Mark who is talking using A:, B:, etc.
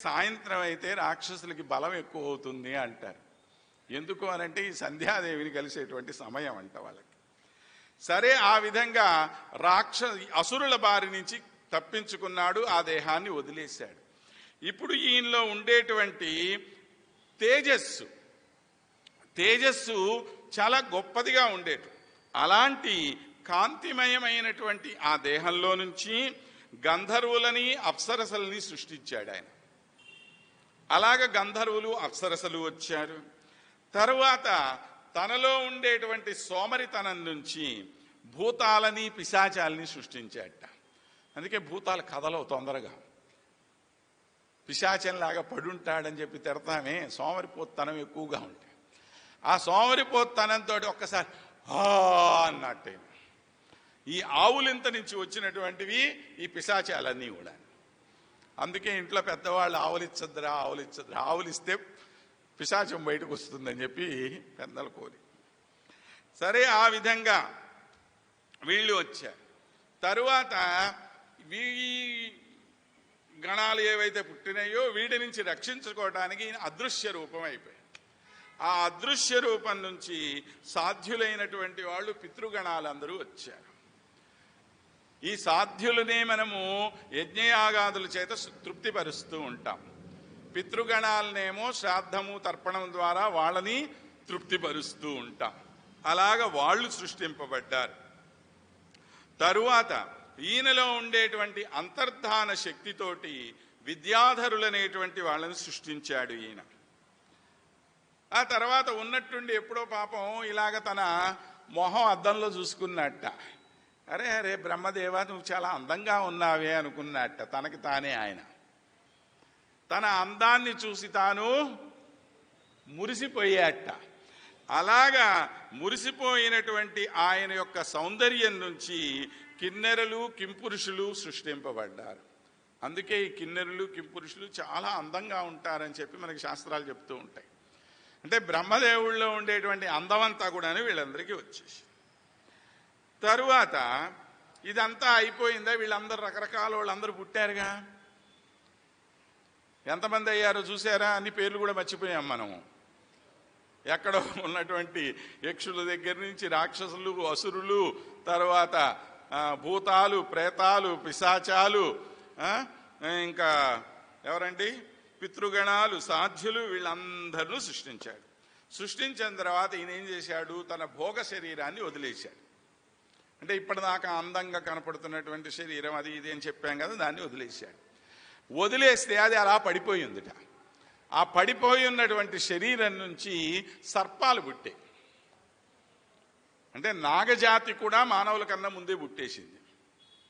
A: సాయంత్రం అయితే రాక్షసులకి బలం ఎక్కువ అవుతుంది అంటారు. ఎందుకు అనంటే ఈ సంధ్యాదేవిని కలిసేటువంటి సమయం అంట వాళ్ళకి. సరే ఆ విధంగా రాక్ష అసురుల బారి నుంచి తప్పించుకున్నాడు ఆ దేహాన్ని వదిలేశాడు. ఇప్పుడు ఈయనలో ఉండేటువంటి తేజస్సు తేజస్సు చాలా గొప్పదిగా ఉండేటు. అలాంటి కాంతిమయమైనటువంటి ఆ దేహంలో నుంచి గంధర్వులని అప్సరసల్ని సృష్టించాడు ఆయన. అలాగ గంధర్వులు అప్సరసలు వచ్చారు. తరువాత తనలో ఉండేటువంటి సోమరితనం నుంచి భూతాలని పిశాచాలని సృష్టించాట అందుకే భూతాలు కథలో తొందరగా. పిశాచంలాగా పడుంటాడని చెప్పి తిడతామే సోమరిపోతనం ఎక్కువగా ఉంటాయి ఆ సోమరిపోతనంతో ఒక్కసారి ఆ అన్నట్టే. ఈ ఆవులింత నుంచి వచ్చినటువంటివి ఈ పిశాచాలన్నీ కూడా. అందుకే ఇంట్లో పెద్దవాళ్ళు ఆవులిచ్చద్దురా ఆవులిచ్చద్దురా ఆవులిస్తే పిశాచం బయటకు వస్తుందని చెప్పి పెద్దల కోరి. సరే ఆ విధంగా వీళ్ళు వచ్చారు. తరువాత వీ గణాలు ఏవైతే పుట్టినాయో వీడి నుంచి రక్షించుకోవడానికి అదృశ్య రూపం అయిపోయాయి ఆ అదృశ్య రూపం నుంచి సాధ్యులైనటువంటి వాళ్ళు పితృగణాలందరూ వచ్చారు. ఈ సాధ్యులనే మనము యజ్ఞయాగాదుల చేత తృప్తిపరుస్తూ ఉంటాం. పితృగణాలనేమో శ్రాద్ధము తర్పణం ద్వారా వాళ్ళని తృప్తిపరుస్తూ ఉంటాం. అలాగ వాళ్ళు సృష్టింపబడ్డారు. తరువాత ఈయనలో ఉండేటువంటి అంతర్ధాన శక్తితోటి విద్యాధరులనేటువంటి వాళ్ళని సృష్టించాడు ఈయన. ఆ తర్వాత ఉన్నట్టుండి ఎప్పుడో పాపం ఇలాగ తన మొహం అద్దంలో చూసుకున్నట్ట. అరే అరే బ్రహ్మదేవ నువ్వు చాలా అందంగా ఉన్నావే అనుకున్నట్ట. తనకి తానే ఆయన. తన అందాన్ని చూసి తాను మురిసిపోయేట. అలాగా మురిసిపోయినటువంటి ఆయన యొక్క సౌందర్యం నుంచి కిన్నెరలు కింపురుషులు సృష్టింపబడ్డారు. అందుకే ఈ కిన్నెరులు కింపురుషులు చాలా అందంగా ఉంటారని చెప్పి మనకి శాస్త్రాలు చెప్తూ ఉంటాయి. అంటే బ్రహ్మదేవుల్లో ఉండేటువంటి అందమంతా కూడా వీళ్ళందరికీ వచ్చేసి తరువాత ఇదంతా అయిపోయిందా? వీళ్ళందరూ రకరకాల వాళ్ళందరూ పుట్టారుగా. ఎంతమంది అయ్యారో చూసారా? అన్ని పేర్లు కూడా మర్చిపోయాం మనము. ఎక్కడో ఉన్నటువంటి యక్షుల దగ్గర నుంచి రాక్షసులు అసురులు తర్వాత భూతాలు ప్రేతాలు పిశాచాలు ఇంకా ఎవరండి? పితృగణాలు సాధ్యులు వీళ్ళందరూ సృష్టించాడు. సృష్టించిన తర్వాత ఈయన ఏం చేశాడు? తన భోగ శరీరాన్ని వదిలేశాడు. అంటే ఇప్పటిదాకా అందంగా కనపడుతున్నటువంటి శరీరం అది ఇది అని చెప్పాం కదా దాన్ని వదిలేశాడు. వదిలేస్తే అది అలా పడిపోయిందిట ఆ పడిపోయి ఉన్నటువంటి శరీరం నుంచి సర్పాలు పుట్టాయి. అంటే నాగజాతి కూడా మానవుల కన్నా ముందే పుట్టేసింది.